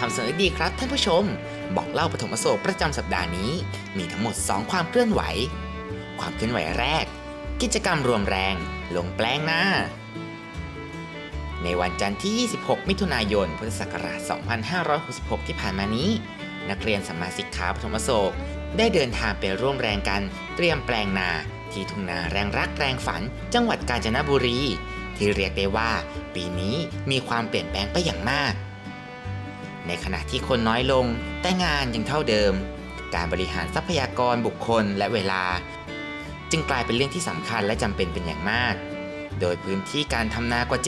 ทำเสนอดีครับท่านผู้ชม บอกเล่าปฐมโศกประจำสัปดาห์นี้ มีทั้งหมด 2 ความเคลื่อนไหว ความเคลื่อนไหวแรก กิจกรรมรวมแรง ลงแปลงหน้า ในวันจันทร์ที่ 26 มิถุนายน พุทธศักราช 2566 ที่ผ่านมานี้ นักเรียนสมาสิกขาปฐมโศกได้เดินทางไปร่วมแรงกันเตรียมแปลงนา ที่ทุ่งนาแรงรักแรงฝัน จังหวัดกาญจนบุรี ที่เรียกได้ว่า ปีนี้มีความเปลี่ยนแปลงไปอย่างมาก ในขณะที่คนน้อยลง แต่งานยังเท่าเดิม การบริหารทรัพยากรบุคคลและเวลา จึงกลายเป็นเรื่องที่สำคัญและจำเป็นเป็นอย่างมาก โดยพื้นที่การทำนากว่า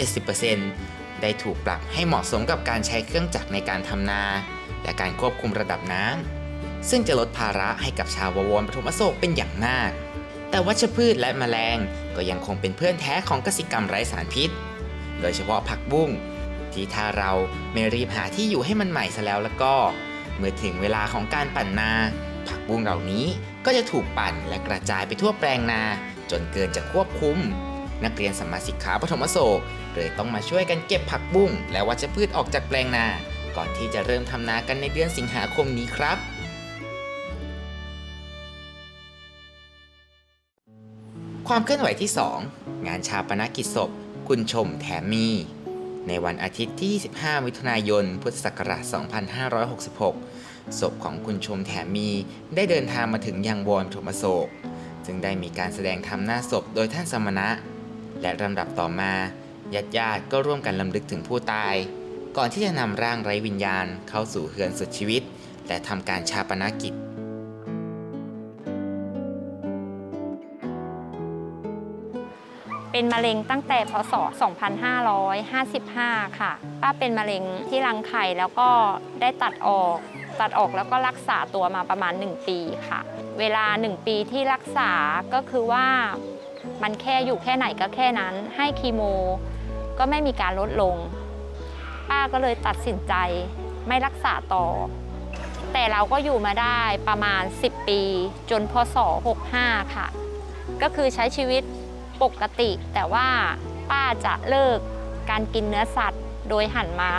70%ได้ถูกปรับให้เหมาะสมกับการใช้เครื่องจักรในการทำนา และการควบคุมระดับน้ำซึ่งจะลดภาระให้กับชาวบวรปฐมโศกเป็นอย่างมาก แต่วัชพืชและแมลงก็ยังคงเป็นเพื่อนแท้ของกสิกรรมไร้สารพิษ โดยเฉพาะผักบุ้ง ที่ถ้าเราไม่รีบหาที่อยู่ให้มันใหม่ซะแล้วแล้วก็ เมื่อถึงเวลาของการปั่นนา ผักบุ้งเหล่านี้ก็จะถูกปั่นและกระจายไปทั่วแปลงนา จนเกินจะควบคุม นักเรียนสมมาสิกขาปฐมโศกเลยต้องมาช่วยกันเก็บผักบุ้งและวัชพืชออกจากแปลงนา ก่อนที่จะเริ่มทำนากันในเดือนสิงหาคมนี้ครับความเคลื่อนไหวที่ 2 งานชาปนกิจศพ คุณชมแถมมี ในวันอาทิตย์ที่ 25 มิถุนายน พุทธศักราช 2566 ศพของคุณชมแถมมีได้เดินทางมาถึงยังวรปฐมโศกซึ่งได้มีการแสดงธรรมหน้าศพโดยท่านสมณะ และลำดับต่อมาญาติญาติๆก็ร่วมกันลำลึกถึงผู้ตาย ก่อนที่จะนำร่างไร้วิญญาณเข้าสู่เฮือนสุดชีวิต และทำการชาปนกิจ เป็นมะเร็งตั้งแต่พศ 2555 ค่ะป้าเป็นมะเร็งที่รังไข่แล้วก็ได้ตัดออก ตัดออกแล้วก็รักษาตัวมาประมาณ 1 ปีค่ะ เวลา 1 ปีที่รักษาก็คือว่ามันแค่อยู่แค่ไหนก็แค่นั้น ให้คีโม ก็ไม่มีการลดลง ป้าก็เลยตัดสินใจไม่รักษาต่อ แต่เราก็อยู่มาได้ประมาณ 10 ปี จนพศ 65 ค่ะ ก็คือใช้ชีวิต ปกติ แต่ว่าป้าจะเลิกการกินเนื้อสัตว์ โดยหันมา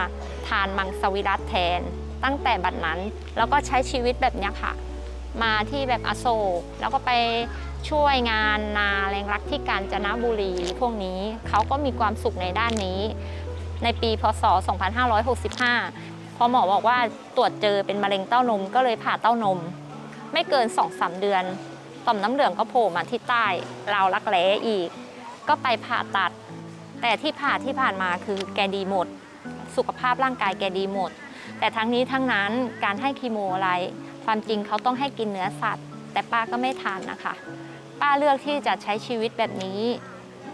ทานมังสวิรัตแทน ตั้งแต่บัดนั้นแล้วก็ใช้ชีวิตแบบนี้ค่ะ มาที่แบบอโศกแล้วก็ไปช่วยงานนาแรงรักที่กาญจนบุรีพวกนี้เขาก็มีความสุขในด้านนี้ ในปีพศ 2565 พอหมอบอกว่าตรวจเจอเป็นมะเร็งเต้านมก็เลยผ่าเต้านม ไม่เกิน 2-3 เดือน ต่อมน้ำเหลืองก็โผล่มาที่ใต้ราวรักแร้อีก ก็ไปผ่าตัด แต่ที่ผ่าที่ผ่านมาคือแกดีหมด สุขภาพร่างกายแกดีหมด แต่ทั้งนี้ทั้งนั้นการให้คีโมอะไร ความจริงเขาต้องให้กินเนื้อสัตว์ แต่ป้าก็ไม่ทานนะคะ ป้าเลือกที่จะใช้ชีวิตแบบนี้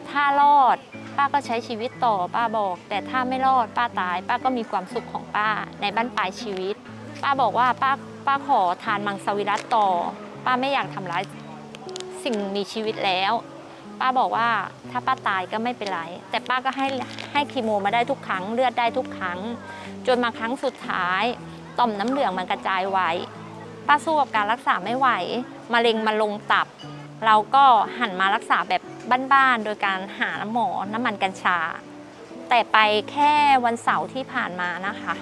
ถ้ารอดป้าก็ใช้ชีวิตต่อป้าบอก แต่ถ้าไม่รอดป้าตาย ป้าก็มีความสุขของป้าในบ้านปลายชีวิต ป้าบอกว่าป้าป้าขอทานมังสวิรัตต่อ ป้าไม่อยากทำร้าย สิ่งมีชีวิตแล้ว ป้าบอกว่าถ้าป้าตายก็ไม่เป็นไร แต่ป้าก็ให้ให้คีโมมาได้ทุกครั้งเลือดได้ทุกครั้ง จนมาครั้งสุดท้าย ต่อมน้ำเหลืองมันกระจายไว้ ป้าสู้กับการรักษาไม่ไหวมะเร็งมาลงตับ เราก็หันมารักษาแบบบ้านๆโดยการหาหมอน้ำมันกัญชา แต่ไปแค่วันเสาร์ที่ผ่านมานะคะ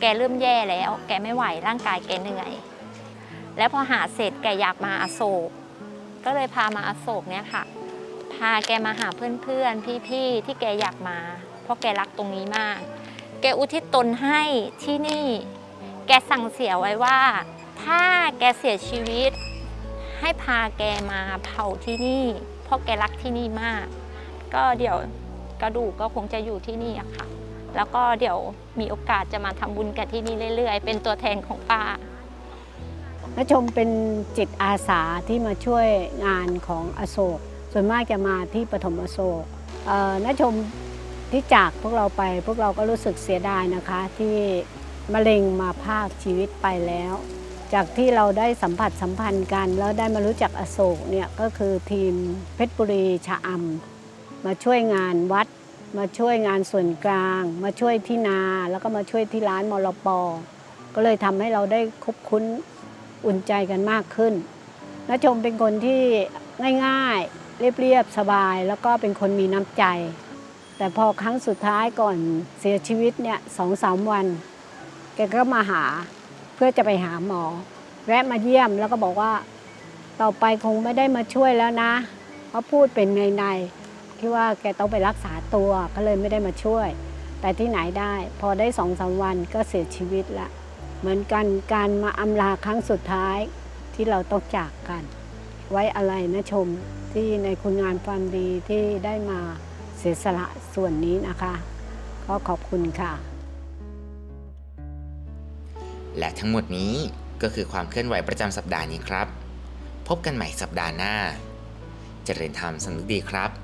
แกเริ่มแย่แล้ว แกไม่ไหวร่างกายแกเหนื่อย แล้วพอหาเสร็จแกอยากมาอโศก ก็เลยพามาอโศกเนี่ยค่ะ พาแกมาหาเพื่อนๆ พี่ๆ ที่แกอยากมา เพราะแกรักตรงนี้มาก แกอุทิศตนให้ที่นี่ แกสั่งเสียไว้ว่า ถ้าแกเสียชีวิต ให้พาแกมาเผาที่นี่ เพราะแกรักที่นี่มาก ก็เดี๋ยวกระดูกก็คงจะอยู่ที่นี่อะค่ะ แล้วก็เดี๋ยวมีโอกาสจะมาทำบุญกันที่นี่เรื่อยๆ เป็นตัวแทนของป้า นชมเป็นจิตอาสาที่มาช่วยงานของอโศก ส่วนมากจะมาที่ปฐมอโศกเอ่อนชมที่จากพวกเราไปพวกเราก็รู้สึกเสียดายนะคะ ที่มะเร็งมาภาคชีวิตไปแล้ว จากที่เราได้สัมผัสสัมพันธ์กัน แล้วได้มารู้จักอโศกเนี่ยก็คือทีมเพชรบุรีชะอำมาช่วยงานวัด มาช่วยงานส่วนกลาง มาช่วยที่นาแล้วก็มาช่วยที่ร้านมลปก็เลยทำให้เราได้คบคุ้น อุ่นใจกันมากขึ้นน้าชมเป็นคนที่ง่ายๆ เรียบๆ สบาย แล้วก็เป็นคนมีน้ำใจ แต่พอครั้งสุดท้ายก่อนเสียชีวิตเนี่ยสองสามวัน แกก็มาหาเพื่อจะไปหาหมอ แวะมาเยี่ยมแล้วก็บอกว่า ต่อไปคงไม่ได้มาช่วยแล้วนะ เพราะพูดเป็นในในๆคิดว่าแกต้องไปรักษาตัวก็เลยไม่ได้มาช่วย แต่ที่ไหนได้ พอได้สองสามวันก็เสียชีวิตละ เหมือนกันการมาอำลาครั้งสุดท้ายที่เราต้องจากกัน ไว้อะไรนะชมที่ในคุณงานความดีที่ได้มาเสียสละส่วนนี้นะคะ ก็ขอบคุณค่ะ และทั้งหมดนี้ก็คือความเคลื่อนไหวประจำสัปดาห์นี้ครับ พบกันใหม่สัปดาห์หน้าเจริญธรรมสำนึกดีครับ